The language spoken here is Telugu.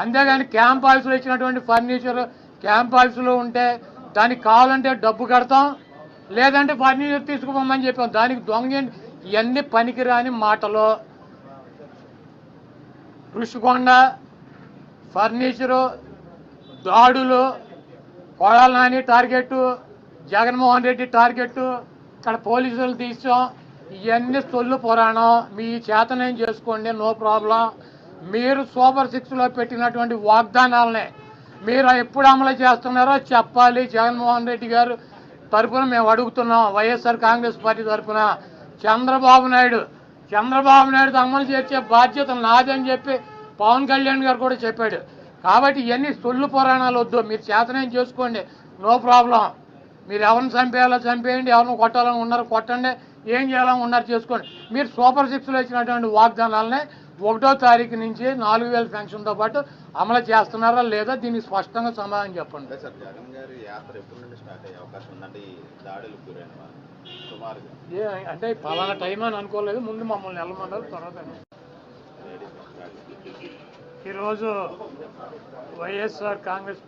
అంతేగాని క్యాంప్ ఆఫీసులో ఇచ్చినటువంటి ఫర్నిచర్ క్యాంప్ ఆఫీసులో ఉంటే దానికి కావాలంటే డబ్బు కడతాం లేదంటే ఫర్నిచర్ తీసుకుపోమని చెప్పాం. దానికి దొంగ ఇవన్నీ పనికిరాని మాటలు. ఋషికొండ ఫర్నిచరు దాడులు కోడాల నాని టార్గెట్ జగన్మోహన్ రెడ్డి టార్గెట్ ఇక్కడ పోలీసులు తీసాం. ఇవన్నీ సొల్లు పురాణం. మీ చేతనేం చేసుకోండి నో ప్రాబ్లం. మీరు సూపర్ సిక్స్లో పెట్టినటువంటి వాగ్దానాలనే మీరు ఎప్పుడు అమలు చేస్తున్నారో చెప్పాలి. జగన్మోహన్ రెడ్డి గారు తరపున మేము అడుగుతున్నాం. వైఎస్ఆర్ కాంగ్రెస్ పార్టీ తరఫున చంద్రబాబు నాయుడు చంద్రబాబు నాయుడు అమలు చేర్చే బాధ్యత నాదని చెప్పి పవన్ కళ్యాణ్ గారు కూడా చెప్పాడు. కాబట్టి ఇవన్నీ సొల్లు పురాణాలు వద్దు. మీరు చేతనేం చేసుకోండి. No problem. మీరు ఎవరిని చంపేయాలో చంపేయండి. ఎవరిని కొట్టాలని ఉన్నారు కొట్టండి. ఏం చేయాలని ఉన్నారు చేసుకోండి. మీరు సూపర్ సిక్స్లో ఇచ్చినటువంటి వాగ్దానాలనే ఒకటో తారీఖు నుంచి నాలుగు వేల పెన్షన్తో పాటు అమలు చేస్తున్నారా లేదా దీనికి స్పష్టంగా సమాధానం చెప్పండి. సార్ జగన్ గారి యాత్ర ఎప్పటి నుండి స్టార్ట్ అయ్యే అవకాశం వారు సుమారుగా. ఏ అంటే పలానా టైం అని అనుకోలేదు. ముందు మమ్మల్ని వెళ్ళమన్నారు తర్వాత ఈరోజు వైఎస్ఆర్ కాంగ్రెస్